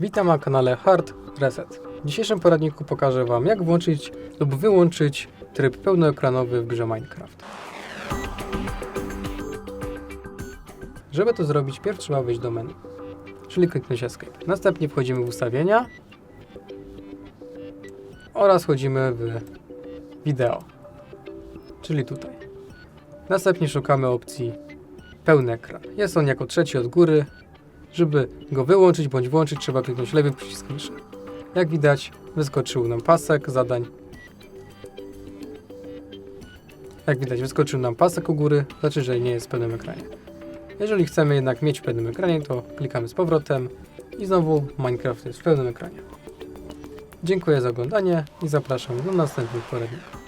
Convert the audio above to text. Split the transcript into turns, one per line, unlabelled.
Witam na kanale Hard Reset. W dzisiejszym poradniku pokażę Wam jak włączyć lub wyłączyć tryb pełnoekranowy w grze Minecraft. Żeby to zrobić, pierw trzeba wejść do menu, czyli kliknąć Escape. Następnie wchodzimy w ustawienia oraz wchodzimy w wideo, czyli tutaj. Następnie szukamy opcji pełny ekran. Jest on jako trzeci od góry. Żeby go wyłączyć bądź włączyć, trzeba kliknąć lewy przycisk myszy. Jak widać, wyskoczył nam pasek zadań. Jak widać, wyskoczył nam pasek u góry, znaczy, że nie jest w pełnym ekranie. Jeżeli chcemy jednak mieć w pełnym ekranie, to klikamy z powrotem i znowu Minecraft jest w pełnym ekranie. Dziękuję za oglądanie i zapraszam do następnych poradników.